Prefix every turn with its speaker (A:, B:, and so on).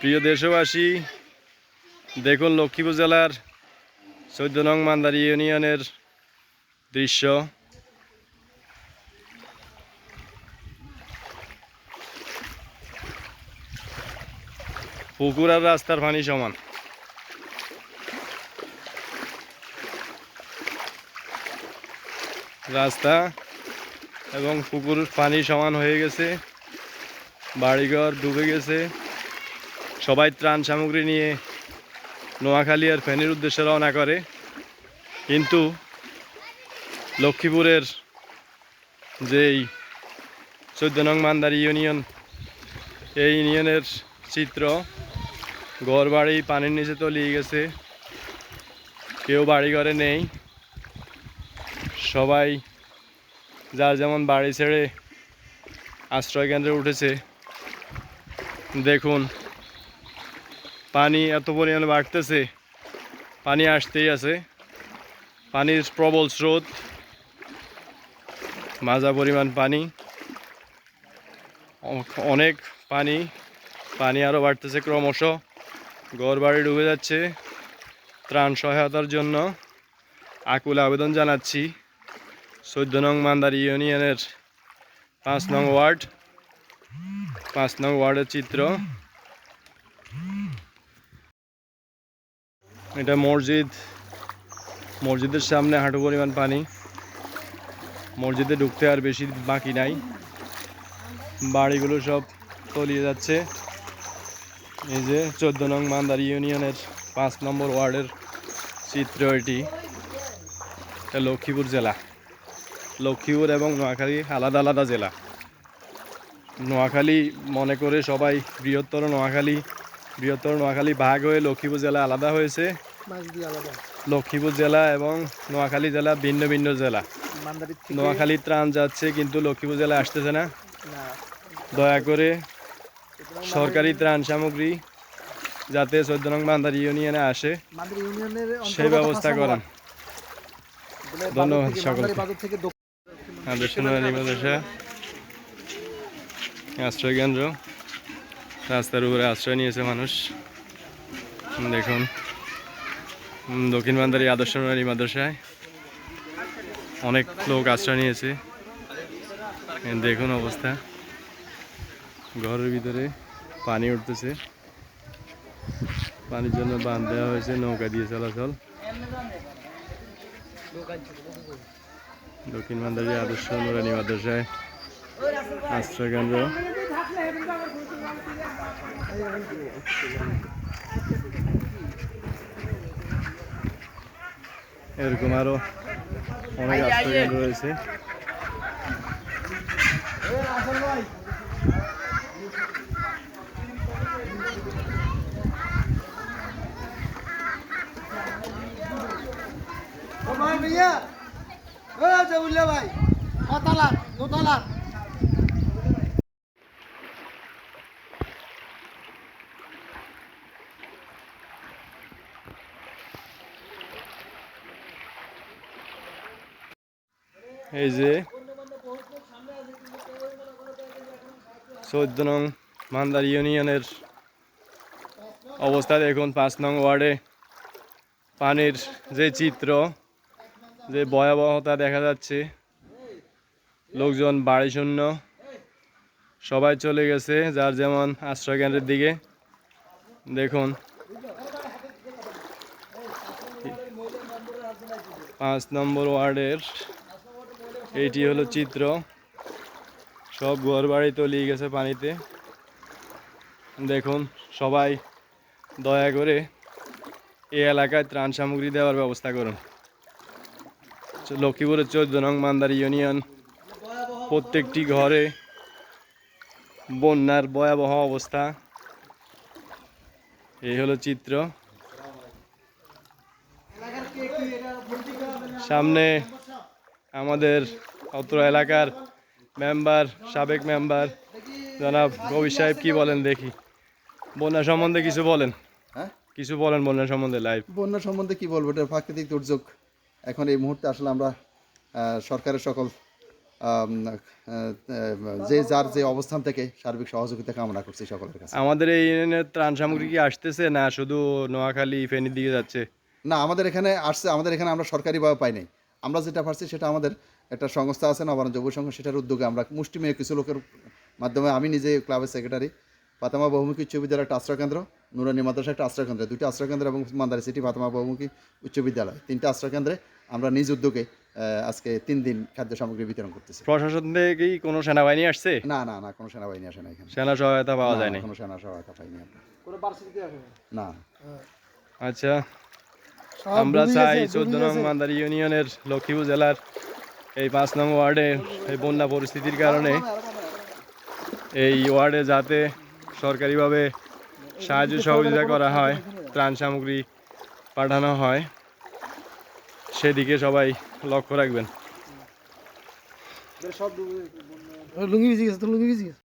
A: প্রিয় দেশবাসী, দেখুন লক্ষ্মীপুর জেলার চৌদ্দ নং মান্দারি ইউনিয়নের দৃশ্য। পুকুর আর রাস্তার পানি সমান। রাস্তা এবং পুকুর পানি সমান হয়ে গেছে। বাড়িঘর ডুবে গেছে। সবাই ত্রাণ সামগ্রী নিয়ে নোয়াখালী আর ফেনীর উদ্দেশ্যে রওনা করে। কিন্তু লক্ষ্মীপুরের যেই চোদ্দ নং মান্দারি ইউনিয়ন, এই ইউনিয়নের চিত্র ঘর বাড়ি পানির নিচে তলিয়ে গেছে। কেউ বাড়ি ঘরে নেই। সবাই যার যেমন বাড়ি ছেড়ে আশ্রয় কেন্দ্রে উঠেছে। দেখুন, পানি এত পরিমাণে বাড়তেছে, পানি আসতেই আছে। পানির প্রবল স্রোত, মাজা পরিমাণ পানি, অনেক পানি পানি আরও বাড়তেছে ক্রমশ। ঘর বাড়ি ডুবে যাচ্ছে, ত্রাণ সহায়তার জন্য আকুল আবেদন জানাচ্ছি। চোদ্দ নং মান্দারি ইউনিয়নের পাঁচ নং ওয়ার্ড। পাঁচ নং ওয়ার্ডের চিত্র। এটা মসজিদ। মসজিদের সামনে হাঁটু পরিমাণ পানি। মসজিদে ঢুকতে আর বেশি বাকি নাই। বাড়িগুলো সব তলিয়ে যাচ্ছে। এই যে চোদ্দ নং মান্দারি ইউনিয়নের পাঁচ নম্বর ওয়ার্ডের চিত্র এটি। এটা লক্ষ্মীপুর জেলা। লক্ষ্মীপুর এবং নোয়াখালী আলাদা আলাদা জেলা। নোয়াখালী মনে করে সবাই বৃহত্তর নোয়াখালী বৃহত্তর নোয়াখালী ভাগ হয়ে লক্ষ্মীপুর জেলা আলাদা হয়েছে। লক্ষ্মীপুর জেলা এবং নোয়াখালী জেলা ভিন্ন ভিন্ন জেলা। নোয়াখালী ত্রাণ যাচ্ছে কিন্তু লক্ষ্মীপুর জেলা আসতেছে না। দয়া করে সরকারি ত্রাণ সামগ্রী যাতে চোদ্দ নং বান্দার ইউনিয়নে আসে সেই ব্যবস্থা করেন। ধন্যবাদ সকলকে।
B: বাজার থেকে
A: আশ্রয় কেন্দ্র। রাস্তার উপরে আশ্রয় নিয়েছে মানুষ। দেখুন। দক্ষিণ বান্দারি আদর্শ সোনালী মাদ্রাসায় অনেক লোক আশ্রয় নিয়েছে। দেখুন অবস্থা। ঘরের ভিতরে পানি উঠতেছে। পানির জন্য বাঁধ দেওয়া হয়েছে, নৌকা দিয়ে চলাচল। দক্ষিণ মান্দারি আদর্শ নুরানি মাদ্রাসায় আশ্রয় কেন্দ্র এরকম আরও অনেক আশ্রয় রয়েছে।
B: ও ভাই ভাইয়া। ও জবুল্লা ভাই। কতলা দোতলা।
A: এই যে চোদ্দ নং মান্দার ইউনিয়নের অবস্থা দেখুন, পাঁচ নং ওয়ার্ডে পানির যে চিত্র, যে ভয়াবহতা দেখা যাচ্ছে, লোকজন বাড়ি শূন্য, সবাই চলে গেছে, যার যেমন আশ্রয় কেন্দ্রের দিকে। দেখুন, পাঁচ নম্বর ওয়ার্ডের এইটি হলো চিত্র। সব ঘর বাড়ি তলিয়ে গেছে পানিতে। দেখুন, সবাই দয়া করে এই এলাকায় ত্রাণ সামগ্রী দেওয়ার ব্যবস্থা করুন। লক্ষ্মীপুরের চোদ্দ নং মান্দার ইউনিয়ন। প্রত্যেকটি ঘরে বন্যার ভয়াবহ অবস্থা। এই হলো চিত্র। সামনে আমাদের অত্র এলাকার মেম্বার সাবেক মেম্বার জনাব রবি সাহেব কি বলেন দেখি। বন্যা সম্বন্ধে কিছু বলেন।
C: হ্যাঁ?
A: কিছু বলেন বন্যা সম্বন্ধে লাইভ
C: বন্যা সম্বন্ধে কি বলব? এটা প্রাকৃতিক দুর্যোগ। এখন এই মুহূর্তে আসলে আমরা সরকারের সকল যে যার যে অবস্থান থেকে সার্বিক সহযোগিতা কামনা করছি সকলের কাছে।
A: আমাদের এই ইউনিয়নের ত্রাণ সামগ্রী কি আসতেছে না শুধু নোয়াখালী ফেনীর দিকে যাচ্ছে?
C: না আমাদের এখানে আসছে আমাদের এখানে আমরা সরকারিভাবে পাই নাই। আমরা যেটা পারছি সেটা আমাদের একটা সংস্থা আছে নবান্ন যুব সংঘ সেটার উদ্যোগে আমরা মুষ্টিমেয় কিছু লোকের মাধ্যমে আমি নিজে ক্লাবের সেক্রেটারি পাতামা বহুমুখী উচ্চ বিদ্যালয় একটা আশ্রয়কেন্দ্র নুরানি মাদ্রাসা একটা আশ্রয়কেন্দ্র দুটি আশ্রয়কেন্দ্র এবং মান্দারি সিটি পাতামা বহুমুখী উচ্চ বিদ্যালয় তিনটা আশ্রয়কেন্দ্রে আমরা নিজ উদ্যোগে আজকে তিন দিন খাদ্য সামগ্রী বিতরণ করতেছি।
A: প্রশাসন থেকে কি কোনো সেনাবাহিনী আসছে?
C: না না না কোনো সেনাবাহিনী আসে না এখানে।
A: সেনা সহায়তা পাওয়া
C: না,
A: যায়নি?
C: কোনো সেনা সহায়তা পাইনি আমরা।
B: কোনো না।
C: না।
A: আচ্ছা। আমরা চাই চোদ্দ নং। মান্দারি ইউনিয়নের লক্ষ্মীপুর জেলার এই পাঁচ নং ওয়ার্ডে এই বন্যা পরিস্থিতির কারণে এই ওয়ার্ডে যাতে সরকারিভাবে সাহায্য সহযোগিতা করা হয় ত্রাণ সামগ্রী পাঠানো হয় সেদিকে সবাই লক্ষ্য রাখবেন।
B: সব লুঙ্গি ভিজে গেছে তো লুঙ্গি ভিজে গেছে।